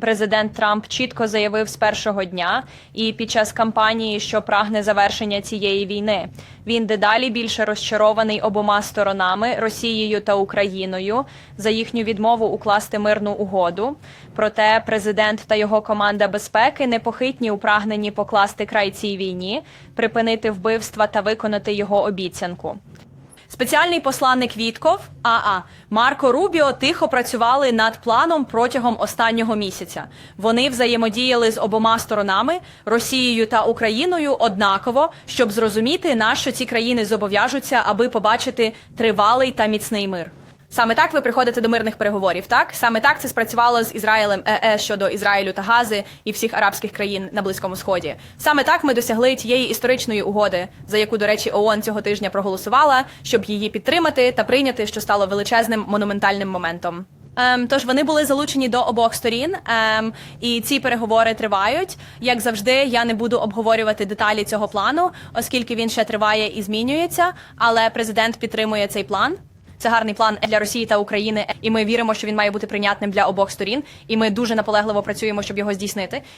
Президент Трамп чітко заявив з першого дня і під час кампанії, що прагне завершення цієї війни. Він дедалі більше розчарований обома сторонами Росією та Україною за їхню відмову укласти мирну угоду. Проте президент та його команда безпеки непохитні у прагненні покласти край цій війні, припинити вбивства та виконати його обіцянку. Спеціальний посланник Вітков АА Марко Рубіо тихо працювали над планом протягом останнього місяця. Вони взаємодіяли з обома сторонами Росією та Україною однаково, щоб зрозуміти, на що ці країни зобов'яжуться, аби побачити тривалий та міцний мир. Саме так ви приходите до мирних переговорів. Так саме так це спрацювало з Ізраїлем ЕС щодо Ізраїлю та Гази і всіх арабських країн на Близькому Сході. Саме так ми досягли тієї історичної угоди, за яку, до речі, ООН цього тижня проголосувала, щоб її підтримати та прийняти, що стало величезним монументальним моментом. Ем, тож вони були залучені до обох сторін, ем, і ці переговори тривають. Як завжди, я не буду обговорювати деталі цього плану, оскільки він ще триває і змінюється. Але президент підтримує цей план. Це гарний план для Росії та України, і ми віримо, що він має бути прийнятним для обох сторін. І ми дуже наполегливо працюємо, щоб його здійснити.